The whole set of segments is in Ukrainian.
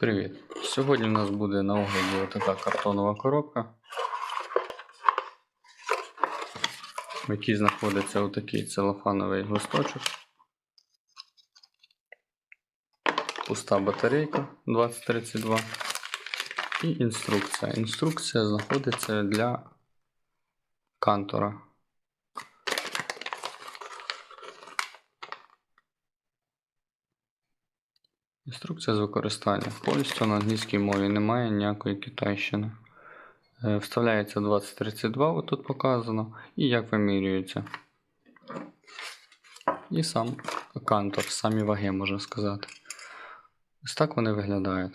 Привіт! Сьогодні у нас буде на огляді така картонова коробка, в якій знаходиться отакий целофановий листочок, пуста батарейка 2032 і інструкція. Інструкція знаходиться для кантора. Інструкція з використання. Повністю на англійській мові немає ніякої китайщини. Е, Вставляється 2032, отут показано, і як вимірюється. І сам кантор, самі ваги, можна сказати. Ось так вони виглядають.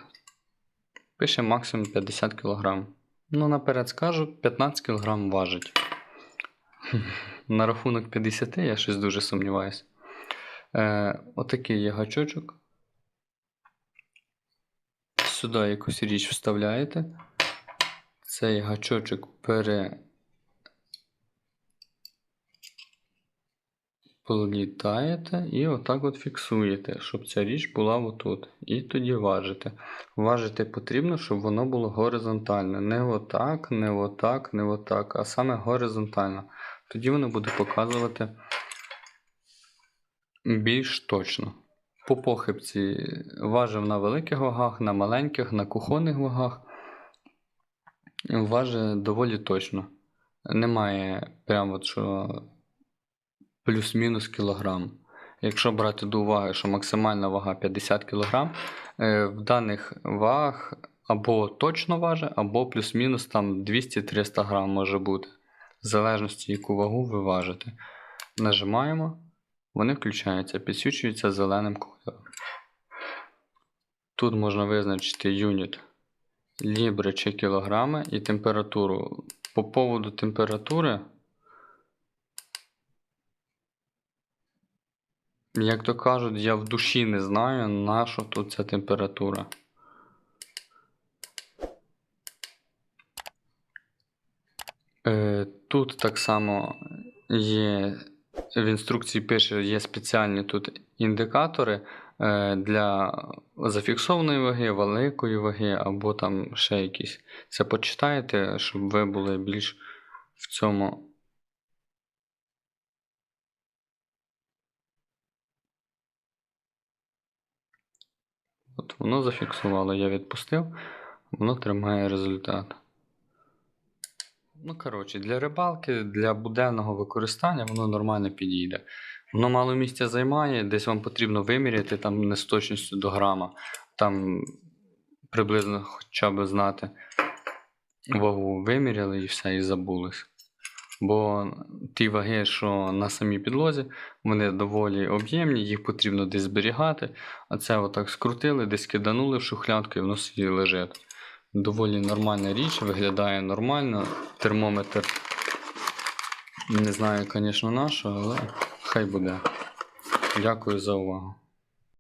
Пише максимум 50 кг. Ну, наперед скажу, 15 кг важить. На рахунок 50 я щось дуже сумніваюся. Е, отакий є гачочок. Сюди якусь річ вставляєте. Цей гачочок пере. Політаєте і отак от фіксуєте, щоб ця річ була отут. І тоді важите. Важити потрібно, щоб воно було горизонтально. Не отак, не отак, не отак, а саме горизонтально. Тоді воно буде показувати більш точно. По похибці важив на великих вагах, на маленьких, на кухонних вагах. Важить доволі точно. Немає прямо що плюс-мінус кілограм. Якщо брати до уваги, що максимальна вага 50 кг, в даних вагах або точно важить, або плюс-мінус там 200-300 грам може бути. В залежності, яку вагу ви важите. Нажимаємо. Вони включаються, підсвічуються зеленим кольором. Тут можна визначити юніт лібри чи кілограми і температуру. По поводу температури, як то кажуть, я в душі не знаю, на що тут ця температура. Е, Тут так само є в інструкції пише, є спеціальні тут індикатори е, для зафіксованої ваги, великої ваги або там ще якісь. Це почитайте, щоб ви були більш в цьому. От воно зафіксувало, я відпустив, воно тримає результат. Ну, коротше, для рибалки, для буденного використання воно нормально підійде. Воно мало місця займає, десь вам потрібно виміряти там не з точністю до грама, там приблизно хоча б знати вагу виміряли і все, і забулись. Бо ті ваги, що на самій підлозі, вони доволі об'ємні, їх потрібно десь зберігати, а це отак скрутили, десь киданули в шухлядку і воно собі лежить. Доволі нормальна річ, виглядає нормально. Термометр не знаю, звісно, нашого, але хай буде. Дякую за увагу.